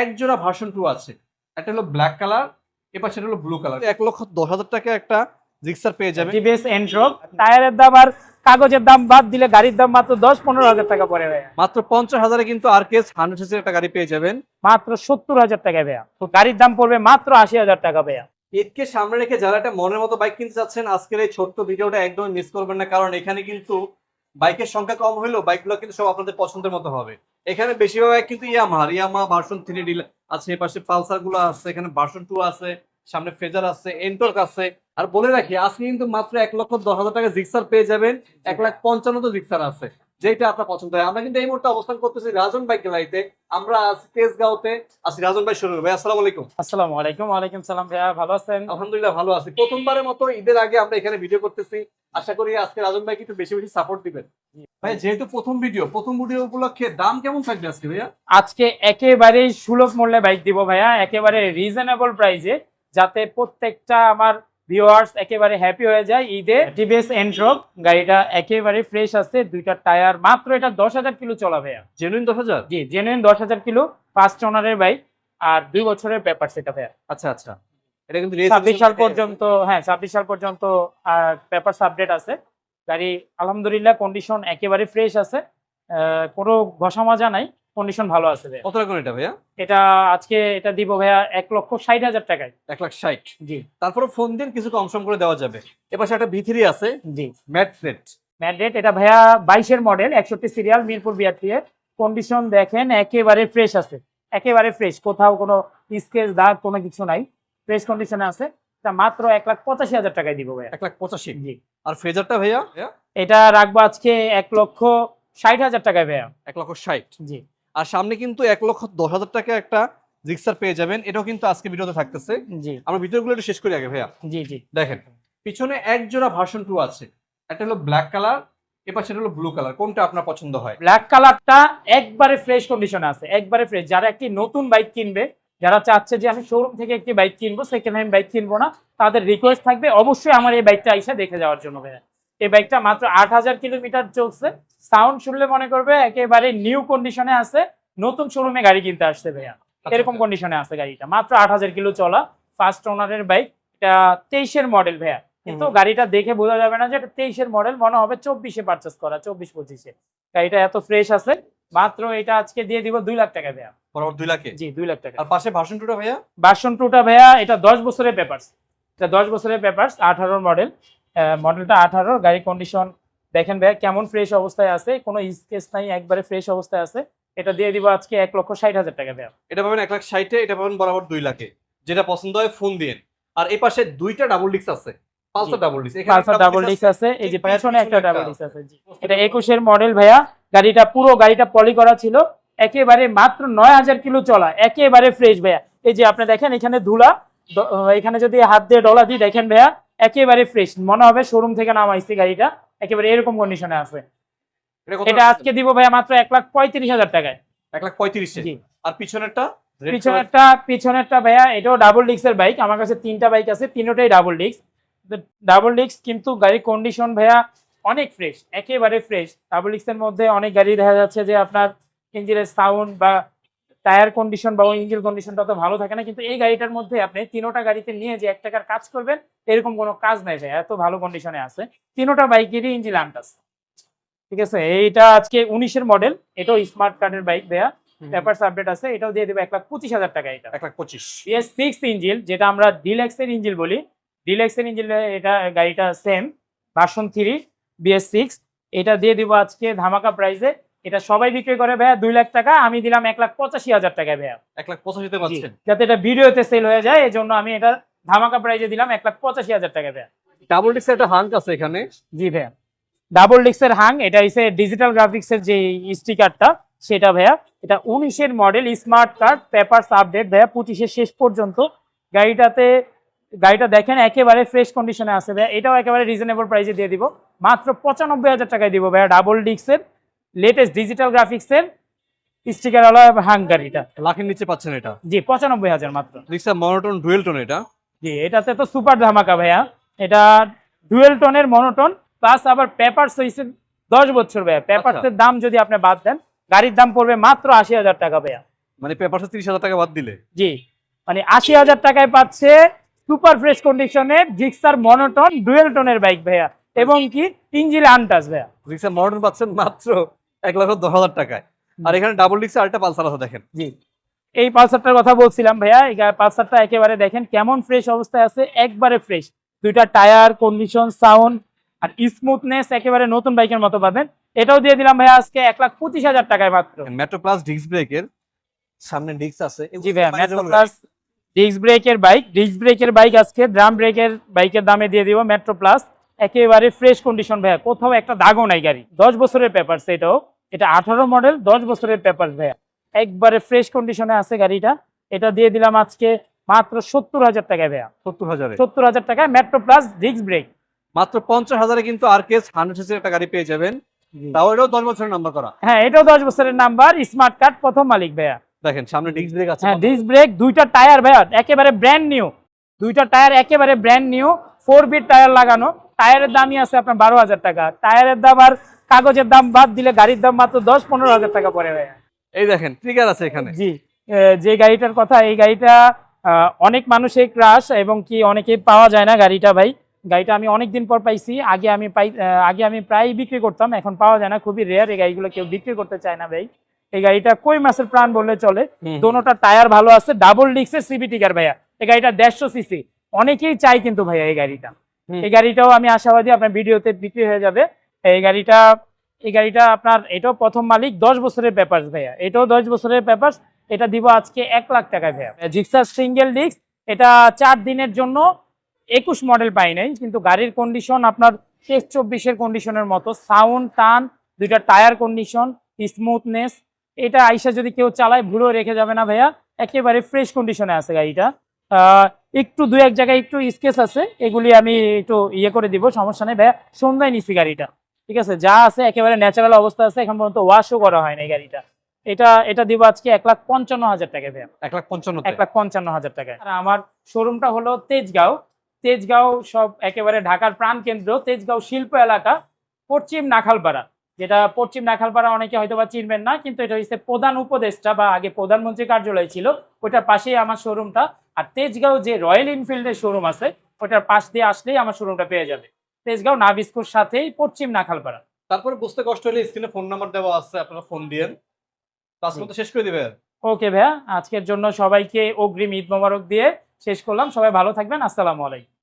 এক জোড়া version two আছে। একটা হলো ব্ল্যাক কালার এপাশে হলো ব্লু কালার এক লক্ষ দশ হাজার টাকা একটা জিক্সার পেয়ে যাবে। টিভিএস এন্ট্রক টায়ারের দাম আর কাগজের দাম বাদ দিলে গাড়ির দাম মাত্র দশ পনেরো হাজার টাকা পড়ে ভাইয়া। মাত্র পঞ্চাশ হাজারে কিন্তু আর কেস হান্ড্রেড সিসির একটা গাড়ি পেয়ে যাবেন। মাত্র সত্তর হাজার টাকা ভাইয়া। তো গাড়ির দাম পড়বে মাত্র আশি হাজার টাকা ভাইয়া। ঈদকে সামনে রেখে যারা একটা মনের মতো বাইক কিনতে চাচ্ছেন আজকের এই ছোট্ট ভিডিওটা একদম মিস করবেন না কারণ এখানে কিন্তু বাইকের সংখ্যা কম হলেও বাইকগুলো কিন্তু সব আপনাদের পছন্দের মতো হবে। এখানে বেশিরভাগ কিন্তু ইয়ামাহার ইয়ামা ভার্সন থ্রি ডিল আছে পাশে পালসারগুলো আছে, এখানে ভার্সন টু আছে, সামনে ফেজার আছে এন্টর্ক আছে। আর বলে রাখি, আজকে কিন্তু মাত্র এক লক্ষ দশ হাজার টাকা জিক্সার পেয়ে যাবেন, এক লাখ পঞ্চান্ন তো জিক্সার আছে। যেটা আপনার পছন্দ হয়। আমরা কিন্তু এই মুহূর্তে অবস্থান করতেছি রাজন বাইক গ্যালারিতে আমরা আছি তেজগাঁওতে আছি রাজন ভাই শুরু ভাই আসসালামু আলাইকুম। আসসালামু আলাইকুম ওয়ালাইকুম সালাম। ভাইয়া ভালো আছেন? আলহামদুলিল্লাহ ভালো আছি। প্রথমবারের মতো ঈদের আগে আমরা এখানে ভিডিও করতেছি। আশা করি আজকে রাজন ভাই একটু বেশি বেশি সাপোর্ট দিবেন। ভাই যেহেতু প্রথম ভিডিও প্রথম ভিডিও উপলক্ষে দাম কেমন থাকবে আজকে ভাইয়া? আজকে একেবারে সুলভ মূল্যে বাইক দিব ভাইয়া। একেবারে রিজনেবল প্রাইসে যাতে প্রত্যেকটা আমার ভিউয়ার্স একেবারে হ্যাপি হয়ে যায়। ঈদে টিভিএস এন্ট্রক গাড়িটা একেবারে ফ্রেশ আছে দুইটা টায়ার মাত্র এটা দশ হাজার কিলো চলা ভাইয়া। জেনুইন দশ হাজার? জি জেনুইন দশ হাজার কিলো ফার্স্ট ওনারের বাইক আর দুই বছরের পেপার সেটা ভাইয়া। আচ্ছা আচ্ছা। এটা কিন্তু ছাব্বিশ সাল পর্যন্ত হ্যাঁ ছাব্বিশ সাল পর্যন্ত পেপার আপডেট আছে। গাড়ি আলহামদুলিল্লাহ কন্ডিশন একেবারে ফ্রেশ আছে। কোনো ঘষা মাজা নাই। কন্ডিশন ভালো আছে ভাইয়া। কত টাকা এটা ভাইয়া? এটা আজকে এটা দিব ভাইয়া এক লক্ষ ষাট হাজার টাকায়। এক লাখ ষাট। জি। তারপরে ফোন দিন কিছু কম সম করে দেওয়া যাবে। এপাশে একটা ভিথিরি আছে। জি। ম্যাট প্লেট ম্যান্ডেট এটা ভাইয়া বাইশের মডেল একষট্টি সিরিয়াল মিরপুর বিআরটি এর। কন্ডিশন দেখেন একেবারে ফ্রেশ আছে। একেবারে ফ্রেশ কোথাও কোনো স্কেচ দাগ কোনো কিছু নাই। ফ্রেশ কন্ডিশনে আছে। এটা মাত্র এক লাখ পঁচাশি হাজার টাকায় দিব ভাইয়া। এক লাখ পঁচাশি। জি। আর ফ্রেজারটা ভাইয়া? এটা রাখব আজকে এক লক্ষ ষাট হাজার টাকায় ভাইয়া। এক লক্ষ ষাট। জি। আর সামনে কিন্তু এক লক্ষ দশ হাজার টাকা একটা জিক্সার পেয়ে যাবেন। এটাও কিন্তু আজকে ভিডিওতে থাকতেছে। জি। আমরা ভিডিওগুলো একটু শেষ করি আগে ভাইয়া। জি জি। দেখেন পিছনে এক জোড়া ভার্সন টু আছে। একটা হলো ব্ল্যাক কালার এপাশে হলো ব্লু কালার কোনটা আপনার পছন্দ হয়? ব্ল্যাক কালারটা একবারে ফ্রেশ কন্ডিশনে আছে একবারে ফ্রেশ যারা একটি নতুন বাইক কিনবে যারা চাচ্ছে যে আমি শোরুম থেকে একটি বাইক কিনবো সেকেন্ড হ্যান্ড বাইক কিনবো না তাদের রিকোয়েস্ট থাকবে অবশ্যই আমার এই বাইকটা এসে দেখে যাওয়ার জন্য ভাইয়া। এই বাইকটা মাত্র আট হাজার কিলোমিটার চলছে। সাউন্ড শুনলে মনে করবে একেবারে নিউ কন্ডিশনে আছে। নতুন শোরুমে গাড়ি কিনতে আসছে ভাইয়া। এরকম কন্ডিশনে আছে গাড়িটা। মাত্র আট হাজার কিলো চলা। ফার্স্ট ওনারের বাইক। এটা তেইশের মডেল ভাইয়া। কিন্তু গাড়িটা দেখে বোঝা যাবে না যে এটা তেইশের মডেল মনে হবে চব্বিশে পারচেস করা চব্বিশ পঁচিশে। গাড়িটা এত ফ্রেশ আছে। মাত্র এটা আজকে দিয়ে দিব দুই লাখ টাকা ভাইয়া। বরাবর দুই লাখে? জি দুই লাখ টাকা। আর পাশে ভার্সন টুটা ভাইয়া? ভার্সন টুটা ভাইয়া এটা দশ বছরের পেপার্স এটা দশ বছরের পেপার্স আঠারোর মডেল মডেলটা আঠারো গাড়ি কন্ডিশন দেখেন ভাইয়া কেমন ফ্রেশ অবস্থায় আছে কোনো স্কেচ নাই একবারে ফ্রেশ অবস্থায় আছে। এটা দিয়ে দিব আজকে এক লক্ষ ষাট হাজার টাকা ভাইয়া এটা পাবেন এক লাখ ষাটে এটা পাবেন বরাবর দুই লাখে। যেটা পছন্দ হয় ফোন দিন আর এই পাশে দুইটা ডাবল ডিস্ক আছে। পালসার জি। Double disc Pulsar double disc আছে। এই যে পেছনে একটা ডাবল ডিস্ক আছে। জি। এটা একুশের মডেল ভাইয়া। গাড়িটা পুরো গাড়িটা পলি করা ছিল। একেবারে মাত্র নয় হাজার কিলো চলা। একেবারে ফ্রেশ ভাইয়া। এই যে আপনি দেখেন এখানে ধুলা। এখানে যদি হাত দিয়ে ডলা দিই দেখেন ভাইয়া। একেবারে ফ্রেশ মনে হবে শোরুম থেকে নামাইছি গাড়িটা একেবারে এরকম কন্ডিশনে আছে। এটা আজকে দিব ভাইয়া মাত্র এক লাখ পঁয়ত্রিশ হাজার টাকায়। এক লাখ পঁয়ত্রিশে? আর পিছনেরটা? পিছনেরটা পিছনেরটা ভাইয়া এটাও ডাবল ডিস্কের বাইক আমার কাছে তিনটা বাইক আছে তিনটাই ডাবল ডিস্ক ডাবল ডিস্ক কিন্তু গাড়ির কন্ডিশন ভাইয়া অনেক ফ্রেশ একেবারে ফ্রেশ ডাবল ডিস্কের মধ্যে অনেক গাড়ি দেখা যাচ্ছে যে আপনার ইঞ্জিনের সাউন্ড বা টায়ার কন্ডিশন বা ইঞ্জিন কন্ডিশনটা তো ভালো থাকে না কিন্তু এই গাড়িটার মধ্যে আপনি তিনোটা গাড়িতে নিয়ে যে এক টাকার কাজ করবেন এরকম কোনো কাজ নাই ভাই এত ভালো কন্ডিশনে আছে। তিনোটা বাইকেরই ইঞ্জিন আনটাস ঠিক আছে? এইটা আজকে উনিশের মডেল এটাও স্মার্ট কার্ডের বাইক দেয়া। পেপারস আপডেট আছে এটাও দিয়ে দেবে এক লাখ পঁচিশ হাজার টাকা এটা। এক লাখ পঁচিশ। বিএস সিক্স ইঞ্জিল যেটা আমরা ডিলেক্সের ইঞ্জিল বলি। ডিলেক্সের ইঞ্জিল এটা গাড়িটা same version three BS six এটা দিয়ে দিব আজকে ধামাকা প্রাইসে এটা সবাই বিক্রি করে ভাইয়া দুই লাখ টাকা আমি দিলাম এক লাখ পঁচাশি হাজার টাকা ভাইয়া। এক লাখ পঁচাশিতে পাচ্ছেন। যাতে এটা ভিডিওতে সেল হয়ে যায় এই জন্য আমি এটা ধামাকা প্রাইসে দিলাম এক লাখ পঁচাশি হাজার টাকা ভাইয়া। ডাবল ডিস্ক একটা হাঙ্ক আছে এখানে। জি ভাইয়া। ডাবল ডিস্কের হাং এটা হচ্ছে ডিজিটাল গ্রাফিক্সের যে স্টিকারটা সেটা ভাইয়া। এটা উনিশের model smart card papers update ভাইয়া পঁচিশের শেষ পর্যন্ত। গাড়িটাতে গাড়িটা দেখেন একেবারে ফ্রেশ কন্ডিশনে আছে ভাইয়া। এটাও একেবারে রিজনেবল প্রাইসে দিয়ে দিব। মাত্র পঁচানব্বই হাজার টাকায় দিব ভাইয়া ডাবল ডিস্কের লেটেস্ট ডিজিটাল গ্রাফিক্সের স্টিকারওয়ালা হাং গাড়িটা লাখের নিচে পাচ্ছেন এটা? জি পঁচানব্বই হাজার মাত্র। রিক্সা মনোটন ডুয়েল টোন এটা। জি এটাতে তো সুপার ধামাকা ভাইয়া। এটা ডুয়েল টোনের মনোটন প্লাস আবার পেপারস হয়েছে দশ বছর ভাইয়া। পেপারসের দাম যদি আপনি বাদ দেন গাড়ির দাম পড়বে মাত্র আশি হাজার টাকা ভাইয়া। মানে পেপারসে তিরিশ হাজার টাকা বাদ দিলে? জি মানে আশি হাজার টাকায় পাচ্ছে সুপার ফ্রেশ কন্ডিশনের জিক্সার মনোটন ডুয়েল টোনের বাইক ভাইয়া। এবং কি ইঞ্জিল আনটাস ভাইয়া। রিক্সা মডার্ন পাচ্ছেন মাত্র এক লক্ষ দশ হাজার টাকায়। আর এখানে ডাবল ডিক্সে আরেকটা পালসার আছে দেখেন। জি। এই পালসারটার কথা বলছিলাম ভাইয়া এই পালসারটা একেবারে দেখেন কেমন ফ্রেশ অবস্থায় আছে একবারে ফ্রেশ দুইটা টায়ার কন্ডিশন সাউন্ড আর স্মুথনেস একেবারে নতুন বাইকের মতো পাবেন। এটাও দিয়ে দিলাম ভাইয়া আজকে এক লাখ পঁচিশ হাজার টাকায় মাত্র। মেট্রো প্লাস ডিস্ক ব্রেকের সামনে ডিস্ক আছে। জি ভাইয়া মেট্রো প্লাস ডিস্ক ব্রেকের বাইক ডিস্ক ব্রেকের বাইক আজকে ড্রাম ব্রেকের বাইকের দামে দিয়ে দিব মেট্রো প্লাস একেবারে ফ্রেশ কন্ডিশন ভাইয়া। কোথাও একটা দাগও নাই গাড়ি। দশ বছরের পেপার এটাও। এটা আঠারো মডেল দশ বছরের পেপার ভাইয়া। একবারে ফ্রেশ কন্ডিশনে আছে গাড়িটা। এটা দিয়ে দিলাম আজকে মাত্র সত্তর হাজার টাকায় ভাইয়া। সত্তর হাজারে। সত্তর হাজার টাকায় মেট্রো প্লাস ডিস্ক ব্রেক মাত্র পঞ্চাশ হাজারে কিন্তু আর কেস হান্ড্রেড সিসির একটা গাড়ি পেয়ে যাবেন। তাও এটাও দশ বছরের নাম্বার করা। হ্যাঁ এটাও দশ বছরের নাম্বার স্মার্ট কার্ড প্রথম মালিক ভাইয়া। দেখেন সামনে ডিস্ক ব্রেক আছে। হ্যাঁ ডিস্ক ব্রেক দুইটা টায়ার ভাইয়া। একেবারে ব্র্যান্ড নিউ দুইটা টায়ার একেবারে brand new four beat tyre লাগানো। টায়ারের দামই আছে আপনার বারো হাজার টাকা। টায়ারের দাম আর কাগজের দাম বাদ দিলে গাড়ির দাম মাত্র দশ পনেরো হাজার টাকা পড়ে ভাইয়া। এই দেখেন ট্রিগার আছে এখানে। জি যে গাড়িটার কথা এই গাড়িটা অনেক মানুষের ক্রাশ এবং কি অনেকে পাওয়া যায় না গাড়িটা ভাই। গাড়িটা আমি অনেক দিন পর পাইছি আগে আমি পাই আগে আমি প্রায় বিক্রি করতাম এখন পাওয়া যায় না খুবই রেয়ার এই গাড়িগুলো কেউ বিক্রি করতে চায় না ভাই। এই গাড়িটা কই মাসের প্রাণ বললে চলে। দোনোটা টায়ার ভালো আছে ডাবল ডিক্সের সিবি টিকার ভাইয়া। এই গাড়িটা দেড়শো সিসি। অনেকেই চাই কিন্তু ভাইয়া এই গাড়িটা। এই গাড়িটাও আমি আশাবাদী আপনার ভিডিওতে বিক্রি হয়ে যাবে। এই গাড়িটা এই গাড়িটা আপনার এটাও প্রথম মালিক দশ বছরের পেপার্স ভাইয়া। এটাও দশ বছরের পেপার্স এটা দিব আজকে এক লাখ টাকায় ভাইয়া। জিক্সার সিঙ্গেল ডিস্ক এটা চার দিনের জন্য একুশ মডেল পাই নাই কিন্তু গাড়ির কন্ডিশন আপনার শেষ চব্বিশের কন্ডিশনের মতো। সাউন্ড টান দুইটা টায়ার কন্ডিশন স্মুথনেস এটা আইসা যদি কেউ চালায় ভুলেও রেখে যাবে না ভাইয়া। একেবারে ফ্রেশ কন্ডিশনে আছে গাড়িটা। একটু দু এক জায়গায় একটু স্কেচ আছে এগুলি আমি একটু ইয়ে করে দিব সমস্যা নেই ভাইয়া। সন্ধ্যায় নিছি গাড়িটা ঠিক আছে? যা আছে একেবারে ন্যাচারাল অবস্থা আছে এখন পর্যন্ত ওয়াশও করা হয় না গাড়িটা। এটা এটা দিব আজকে এক লাখ পঞ্চান্ন হাজার টাকা ভাইয়া। এক লাখ পঞ্চান্ন এক লাখ পঞ্চান্ন হাজার টাকা আর আমার শোরুমটা হলো তেজগাঁও। তেজগাঁও সব একেবারে ঢাকার প্রাণ কেন্দ্র তেজগাঁও শিল্প এলাকা পশ্চিম নাখালপাড়া। যেটা পশ্চিম নাখালপাড়া অনেকে হয়তো বা চিনবেন না কিন্তু এটা হচ্ছে প্রধান উপদেষ্টা বা আগে প্রধানমন্ত্রী কার্যালয় ছিল ওইটার পাশেই আমার শোরুমটা আর তেজগাঁও যে রয়্যাল এনফিল্ডের শোরুম আছে ওটার পাশ দিয়ে আসলেই আমার শোরুমটা পেয়ে যাবে। তেজগাঁও নাবিস্কুর সাথেই পশ্চিম নাখালপাড়া। তারপরে বুঝতে কষ্ট হলে স্ক্রিনে ফোন নাম্বার দেওয়া আছে আপনারা ফোন দিয়েন। মতো শেষ করে দিবেন। ওকে ভাইয়া আজকের জন্য সবাইকে অগ্রিম ঈদ মোবারক দিয়ে শেষ করলাম। সবাই ভালো থাকবেন আসসালামু আলাইকুম।